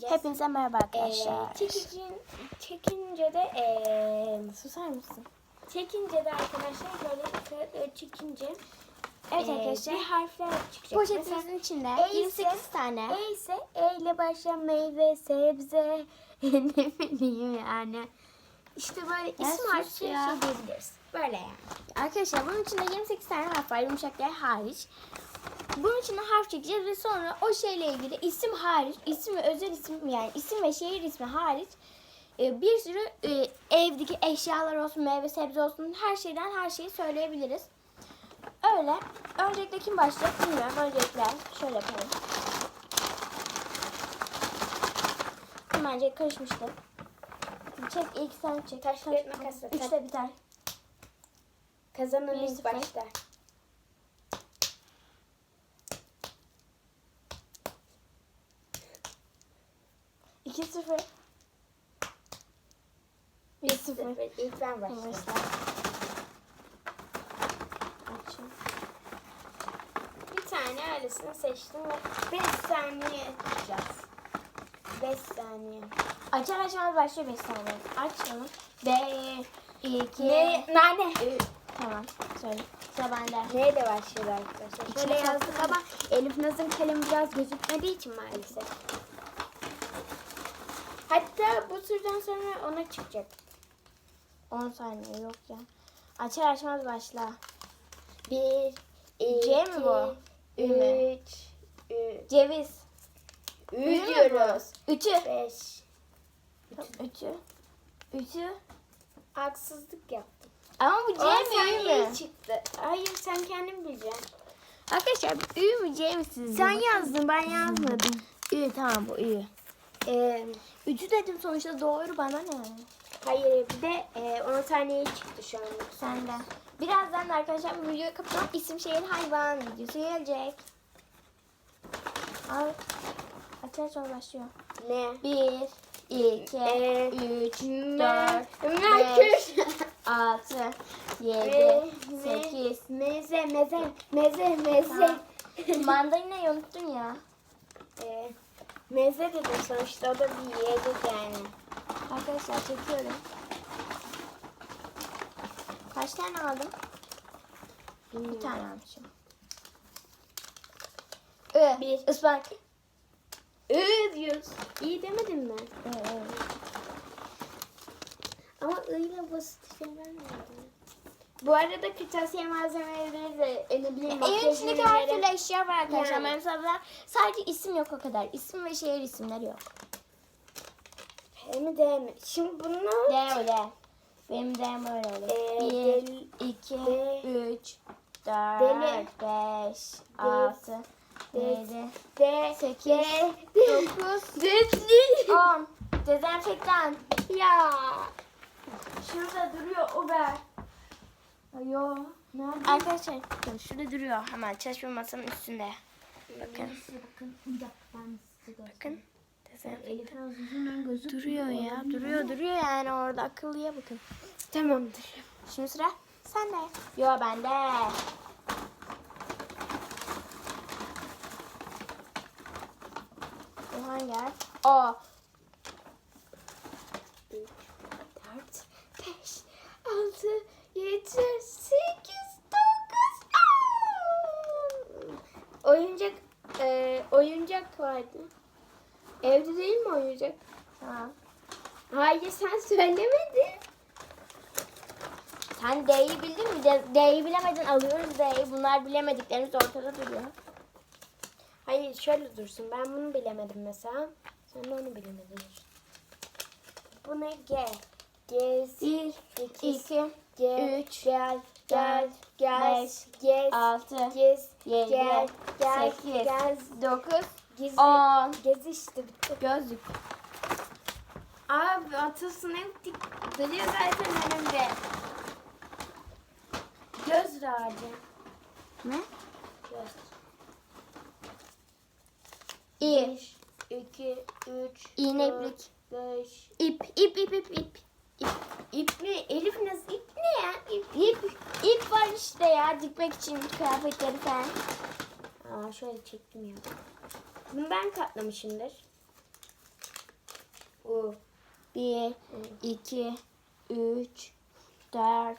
çekeceğiz. Hepinize merhaba arkadaşlar. Ee, çekicin, çekince de ee, Susar mısın? çekince de arkadaşlar böyle kağıtları çekince Evet ee, arkadaşlar. bir harfler çıkacak. Mesela Poşetimizin içinde E ise- 28 tane. E ise E ile başlayan meyve, sebze, ne bileyim yani. işte böyle Ya isim harfi şey diyebiliriz. Böyle yani. Arkadaşlar bunun içinde 28 tane harf var yumuşak yer hariç. Bunun içinde harf çekeceğiz ve sonra o şeyle ilgili isim hariç, isim ve özel isim yani isim ve şehir ismi hariç e, bir sürü e, evdeki eşyalar olsun, meyve sebze olsun her şeyden her şeyi söyleyebiliriz. Öyle. Öncelikle kim başlayacak bilmiyorum. Öncelikle şöyle yapalım. Bence karışmıştım. Çek ilk sen çek. Taş, kağıt, makas. Üçte biter. Kazanan ilk başta. İki sıfır. İlk ben başlayayım. Başla. Bir tane öylesine seçtim ve 5 saniye tutacağız. 5 saniye. Açar açmaz başlıyor 5 saniye. Aç onu. Bir, iki, Ne? Nane. üç. Tamam. Söyle. Sıra bende. Neyle başladı arkadaşlar? İçine Şöyle yazdık ama Elif Naz'ın kalemi biraz gözükmediği için maalesef. Hatta bu türden sonra ona çıkacak. 10 saniye yok ya. Açar açmaz başla. Bir, iki, C mi bu? Ü mü? üç, üç, Ceviz. Ü diyoruz. Üçü. Beş. Üçü. Üçü. Haksızlık yaptım. Ama bu C mi Ü mü? çıktı. Hayır sen kendin bileceksin. Arkadaşlar Ü mü C mi sizce? Sen yazdın ben yazmadım. Ü tamam bu Ü. Ee, Üçü dedim sonuçta doğru bana ne? Hayır bir de e, 10 saniye çıktı şu anda. Sende. Birazdan da arkadaşlar bu videoyu kapatalım. İsim şehir hayvan videosu gelecek. Al. Açar sonra başlıyor. Ne? Bir, iki, Ee, üç, Ne? dört, Merkür. beş, altı, yedi, sekiz. Meze, meze, meze, meze. Mandalina'yı unuttun ya. Ee, meze dedim sonuçta o da bir yiyecek yani. Arkadaşlar çekiyorum. Kaç tane aldım? Bir tane almışım. Ü. Bir. Ispanak. Ü diyoruz. İyi demedin mi? Ü. Ama öyle basit şeyler mi? Bu arada kırtasiye malzemeleri de ne bileyim Evin içindeki her türlü eşya var arkadaşlar. Yani. Mesela sadece isim yok o kadar. İsim ve şehir isimleri yok. P mi D mi? Şimdi bunu D öyle. Benim D'm öyle oluyor. Ee, Bir, del- iki, de- üç, dört, Deli. beş, altı, de- yedi, D, sekiz, D, dokuz, Dedli. on. Dezenfektan. Ya. Şurada duruyor Uber. Yo. Nerede? Arkadaşlar bakın şurada duruyor hemen çalışma masanın üstünde. Bakın. Bakın bir dakika ben size Bakın. Duruyor ya. Duruyor duruyor yani orada akıllıya bakın. Tamamdır. Şimdi sıra sende. Yo bende. Bu hangi harf? O. 3, 4, 5, 6, 7, 8, 9, Oyuncak, e, oyuncak vardı. Evde değil mi oyuncak? Tamam. Hayır sen söylemedin. Sen D'yi bildin mi? D- D'yi bilemedin alıyoruz D'yi. Bunlar bilemediklerimiz ortada duruyor. Hayır şöyle dursun. Ben bunu bilemedim mesela. Sen de onu bilemedin. Bu ne? G. Gez. Bir, iki, iki, Ge, üç, gel, gel, gel, beş, gez, altı, gez, yedi, gel, gel, sekiz, gez, dokuz, gezi, on. gez işte bitti. Gözlük. Abi atılsın hep dik duruyor zaten önümde. Göz ağacı. Ne? Göz. İ. Bir, iki, üç, İğne dört, iplik. beş. İp, ip, ip, ip, ip. İp, ip mi? Elif nasıl ip ne ya? İp. İp, ip var işte ya dikmek için kıyafetleri falan. Aa şöyle çektim ya. Bunu ben katlamışımdır. 1, 2, 3, 4,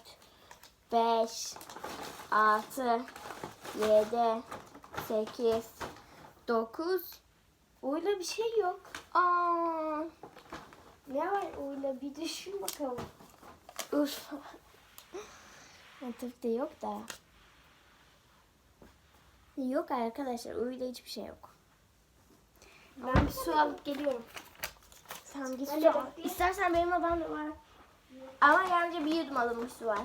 5, 6, 7, 8, 9. Uyla bir şey yok. Aa, Ne var uyla bir düşün bakalım. uf. Atıfta yok da. Yok arkadaşlar. Uyuda hiçbir şey yok. Ben bir su alıp geliyorum. Tamam git su al. İstersen benim odamda var. Ama yalnızca bir yudum alınmış su var.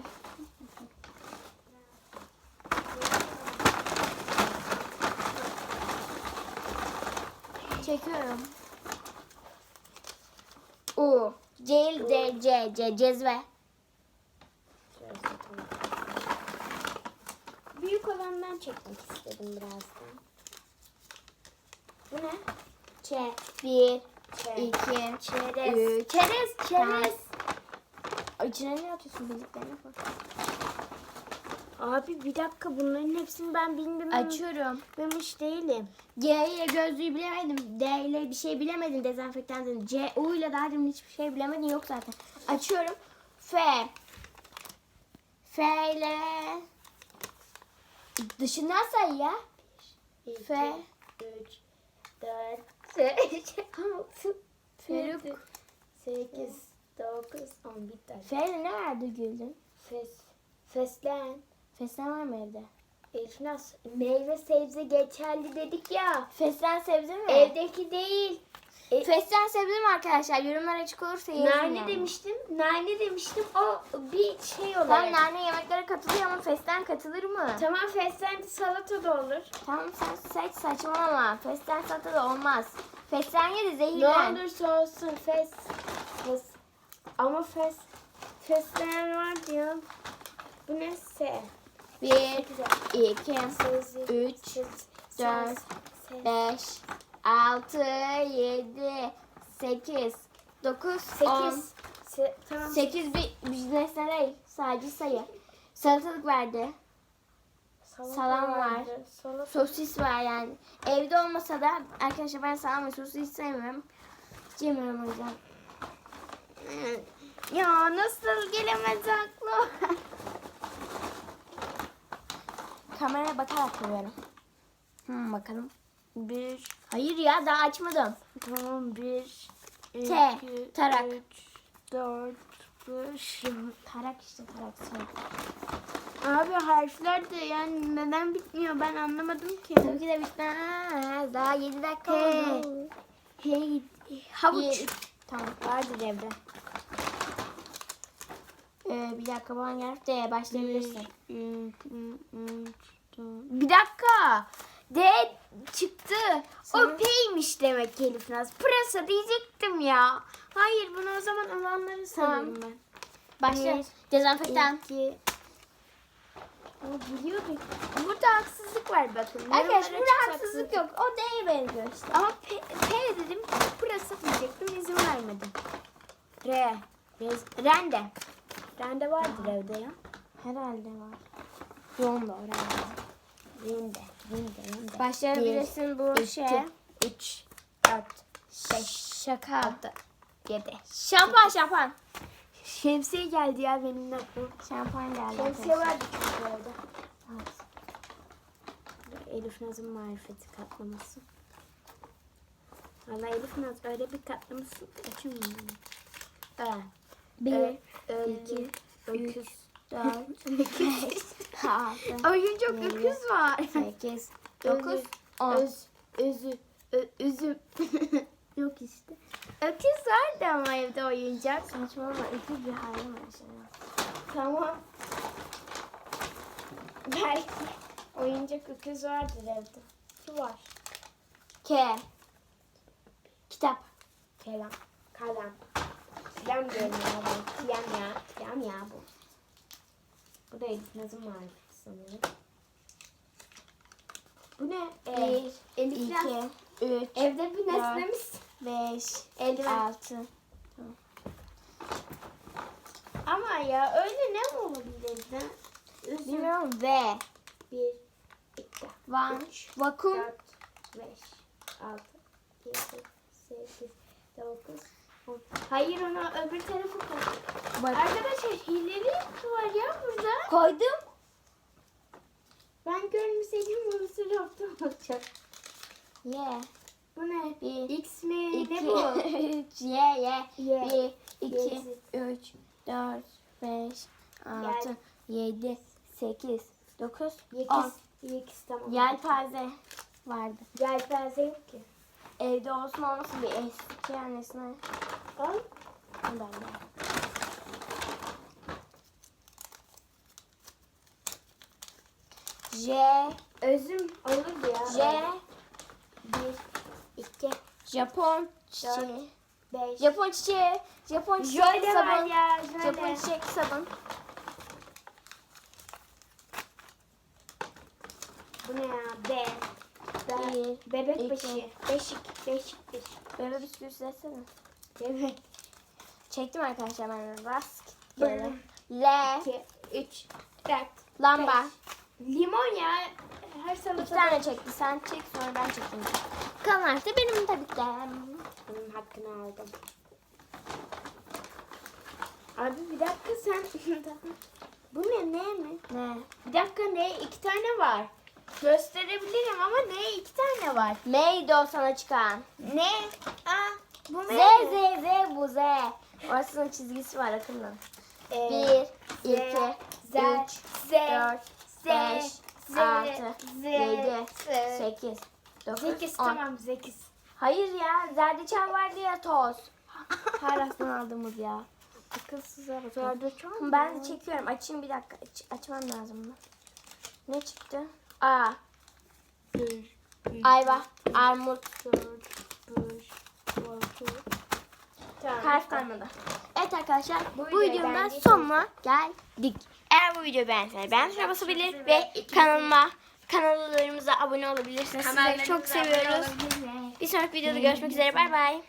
Çekiyorum. U. C, D, C, C, cezve. Büyük olandan çekmek istedim birazdan. Bu ne? Ç. Bir, Ç. iki, Çerez. üç. Çerez, çerez. İçine ne atıyorsun bildiklerine bak. Abi bir dakika bunların hepsini ben bilmem. Açıyorum. Bilmemiş değilim. G ile gözlüğü bilemedim. D ile bir şey bilemedin dezenfektan dedim. C, U ile daha demin hiçbir şey bilemedin yok zaten. Açıyorum. F. F ile dışından say ya. İki, F. üç, dört, beş, altı, Feruk. yedi, sekiz, dokuz, on bitti. F ile ne vardı güldün? Fes, feslen. Feslen var mı evde? Elif nasıl? Meyve sebze geçerli dedik ya. Feslen sebze mi? Evdeki değil. E, Feslen sebze mi arkadaşlar? Yorumlar açık olursa yazın nane yani. demiştim. Nane demiştim. O bir şey Tamam olarak. nane yemeklere katılıyor ama feslen katılır mı? Tamam feslen de salata da olur. Tamam sen seç saçmalama. Feslen salata da olmaz. Feslen ye de Ne zehirlen. olursa olsun fes. Fes. Ama fes. Fesleğen var diyor. Bu ne? S. Bir, iki, üç, dört, beş, altı, yedi, sekiz, dokuz, on. Sekiz. Se tamam. Sekiz bir, bir nesne değil. Sadece sayı. Salatalık verdi. Salam var. Sosis var yani. Evde olmasa da arkadaşlar ben salam ve sosis sevmiyorum. Hiç yemiyorum o yüzden. Ya nasıl gelemez aklıma? Kameraya bakarak koyuyorum. Hmm, bakalım. Bir. Hayır ya daha açmadım. Tamam bir. T, iki, tarak. Üç, dört, beş. Tarak işte tarak. Sonra. Abi harfler de yani neden bitmiyor ben anlamadım ki. Tabii ki de bitmez. Daha 7 dakika He. oldu. Hey, havuç. Bir. Tamam. Vardır evde. Ee, bir dakika bana gelip de başlayabilirsin. Bir, iki, üç, dört. Bir dakika. D çıktı. Sana- O P'ymiş demek ki Elif Naz. Pırasa diyecektim ya. Hayır bunu o zaman olanları sayıyorum ben. Başla. Bir, Dezenfektan. İki. O biliyorduk. Burada haksızlık var bakın. Arkadaşlar burada haksızlık yok. O D'ye benziyor işte. Ama P, P dedim pırasa diyecektim izin vermedim. R. Rez- Rende. Rende vardır evde ya. Herhalde var. Yoğun da. Rende. Rende. Başlayabilirsin bu iki, şey. 3, 4, 5. Şaka. 6, 7. Şampuan şampuan. Şemsiye geldi ya benim aklıma. Şampuan geldi. Şemsiye var bu arada. Elif Naz'ın marifeti katlaması. Valla Elif Naz öyle bir katlaması kaçırmıyor. Evet. Bir, iki, üç, 4, 5, 6, Oyun çok Yedi. öküz var. 8, 9, 10. Öz, özü, ö, üzüm. Yok işte. E, öküz vardı ama evde oyuncak. Saçmalama öküz bir hayvan aslında. Tamam. Belki oyuncak öküz vardır evde. Su var. K. Kitap. Kelam. Kalem. Kalem diyorum ya ben. Kalem ya. Kalem ya bu. Bu da Elif Nazım marifeti sanırım. Bu ne? Ee, Bir, Elif Naz. iki, üç, Evde bir dört, nesnemiz. beş, Eldiven. altı. Ama ya öyle ne mi olabilirdi? Üzüm. Bilmiyorum. V. Bir, iki, Van. üç, Vakum. dört, beş, altı, yedi, sekiz, dokuz, Hayır onu öbür tarafa koy. Bak. Arkadaşlar hileli var ya burada. Koydum. Ben görmeseydim bunu sürüyordum olacak. Ye. Bu ne? Bir, X mi? İki, Ne bu? üç, ye, ye. Ye. Bir, iki, Yedi. üç, dört, beş, altı, yedi, sekiz, dokuz, on. X. X tamam. Yelpaze vardı. Yelpaze yok ki. Evde olsun olmasın bir eski annesine. Al. Ben de. J, Özüm olur ya. J, Bir, iki, Japon çiçeği. beş. Japon çiçeği, Japon çiçek Jöle sabun. ya. Japon çiçek sabun. Bu ne ya? B. Bebek iki. başı. Beşik. Beşik bir sürü desene. Bebek. Çektim arkadaşlar ben rast. Bir. Böyle. L, İki, üç, dört. lamba. beş. Limon ya. Her İki salatada. tane çekti. Sen çek sonra ben çekeyim. Kalan artı benim tabii ki. Bunun hakkını aldım. Abi bir dakika sen. Bu ne ne mi? Ne? Bir dakika ne? İki tane var. Gösterebilirim ama ne? İki tane var. Neydi o sana çıkan? Ne? Aa, bu Z, ne? Z, Z bu Z. Orasının çizgisi var akıllı. Ee, Bir, Z, iki, Z, üç, Z, dört, Z, beş, Z, altı, Z, yedi, Z. sekiz, dokuz, Sekiz on. tamam sekiz. Hayır ya zerdeçal vardı ya toz. Harastan aldığımız ya. Akılsıza bakın. Zerdeçal Ben çekiyorum. Açayım bir dakika. Aç- açmam lazım mı? Ne çıktı? Aa, Bir, ayva, armut, dört, beş, altı. Tamam. Harf kalmadı. Evet arkadaşlar bu, Bu beğendiyseniz- sonuna geldik. Eğer bu videoyu beğenseniz beğen tuşuna basabilir ve kanalıma kanallarımıza abone olabilirsiniz. Sizleri çok seviyoruz. Bir sonraki videoda görüşmek üzere. Bay bay.